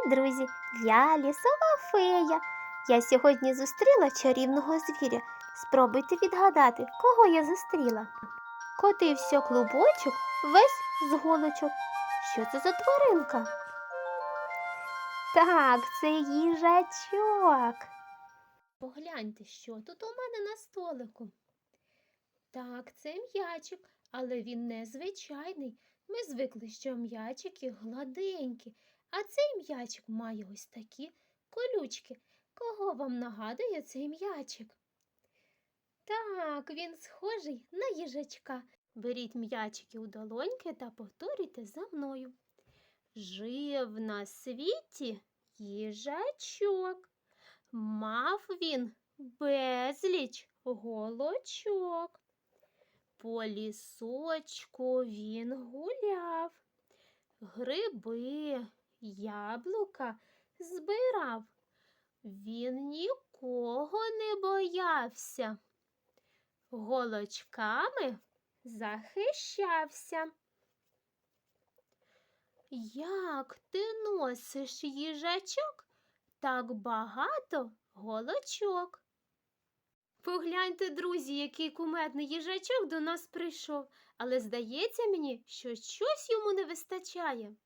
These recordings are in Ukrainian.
Привіт, друзі! Я лісова фея. Я сьогодні зустріла чарівного звіря. Спробуйте відгадати, кого я зустріла. Котився клубочок весь з голочок. Що це за тваринка? Так, це їжачок. Погляньте, що тут у мене на столику. Так, це м'ячик, але він незвичайний. Ми звикли, що м'ячики гладенькі, а цей м'ячик має ось такі колючки. Кого вам нагадує цей м'ячик? Так, він схожий на їжачка. Беріть м'ячики у долоньки та повторюйте за мною. Жив на світі їжачок. Мав він безліч голочок. По лісочку він гуляв, гриби, яблука збирав. Він нікого не боявся, голочками захищався. Як ти носиш їжачок так багато голочок? Погляньте, друзі, який кумедний їжачок до нас прийшов, але здається мені, що щось йому не вистачає.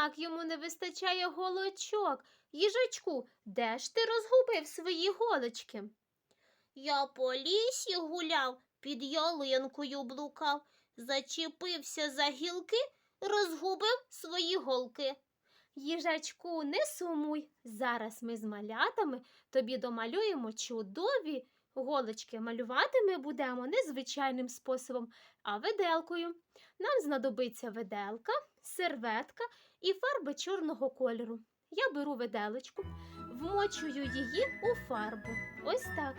Так, йому не вистачає голочок. Їжачку, де ж ти розгубив свої голочки? Я по лісі гуляв, під ялинкою блукав, зачепився за гілки, розгубив свої голки. Їжачку, не сумуй. Зараз ми з малятами тобі домалюємо чудові голочки. Малювати ми будемо не звичайним способом, а виделкою. Нам знадобиться виделка, серветка і фарби чорного кольору. Я беру виделочку, вмочую її у фарбу. Ось так.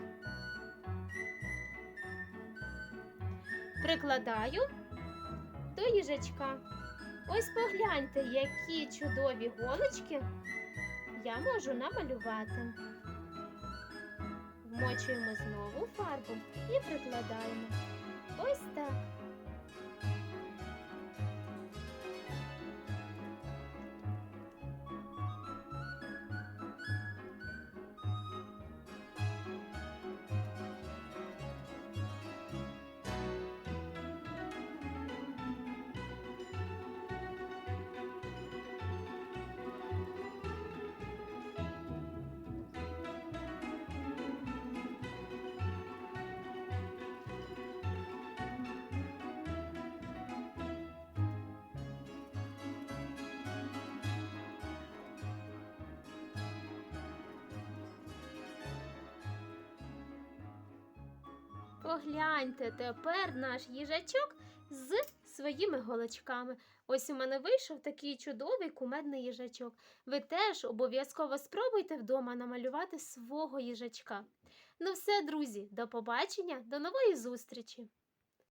Прикладаю до їжачка. Ось погляньте, які чудові голочки я можу намалювати. Вмочуємо знову фарбу і прикладаємо. Ось так. Погляньте, тепер наш їжачок з своїми голочками. Ось у мене вийшов такий чудовий кумедний їжачок. Ви теж обов'язково спробуйте вдома намалювати свого їжачка. Ну все, друзі, до побачення, до нової зустрічі!